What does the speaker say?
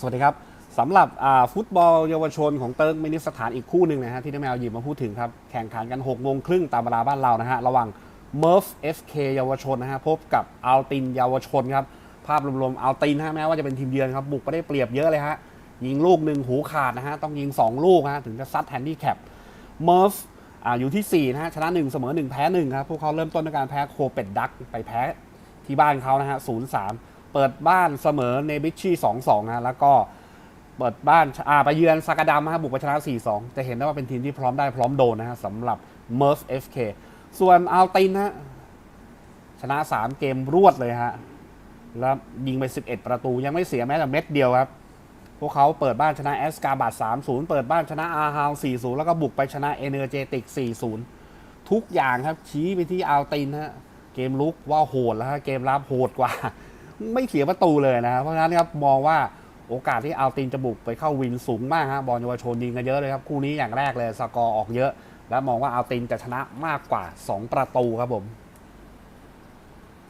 สวัสดีครับสำหรับฟุตบอลเยาวชนของเติร์กมินิสถานอีกคู่หนึ่งนะฮะที่น้าแมวหยิบมาพูดถึงครับ แข่งขันกัน6กโมงครึ่งตามเวลาบ้านเรานะฮะระหว่าง m u r f FK เอฟเคเยาวชนนะฮะพบกับอัลตินเยาวชนครับ ภาพรวมๆอัลตินฮะแม้ว่าจะเป็นทีมเยือนครับ บุกไปได้เปรียบเยอะเลยฮะ ยิงลูกหนึ่งหูขาดนะฮะ ต้องยิง 2 ลูกฮะ ถึงจะซัดแฮนดี้แคป m u r f อ่าอยู่ที่ 4 นะฮะ ชนะ 1 เสมอ 1 แพ้ 1 ครับ พวกเขาเริ่มต้นด้วยการแพ้โคเป็ดดักไปแพ้ที่บ้านเขานะฮะ0-3 เปิดบ้านเสมอเนบิชชี่2-2นะแล้วก็เปิดบ้านอ่าไปเยือนซากาดัมฮะบุกไปชนะ4-2 จะเห็นได้ว่าเป็นทีมที่พร้อมได้พร้อมโดนนะฮะสำหรับ m u r f FK ส่วนอัลตินฮะชนะ 3 เกมรวดเลยฮะ แล้วยิงไป 11 ประตูยังไม่เสียแม้แต่เม็ดเดียวครับ พวกเขาเปิดบ้านชนะแอสกาบาด3-0 เปิดบ้านชนะอาฮาว 4-0 แล้วก็บุกไปชนะเอเนอร์เจติก 4-0 ทุกอย่างครับชี้ไปที่อัลตินฮะ เกมลุกว่าโหดแล้วฮะ เกมรับโหดกว่า ไม่เสียประตูเลยนะครับเพราะฉะนั้นครับมองว่าโอกาสที่อัลตินจะบุกไปเข้าวินสูงมากฮะบอลเยาวชนยิงกันเยอะเลยครับคู่นี้อย่างแรกเลยสกอร์ออกเยอะ และมองว่าอัลตินจะชนะมากกว่า 2 ประตูครับผม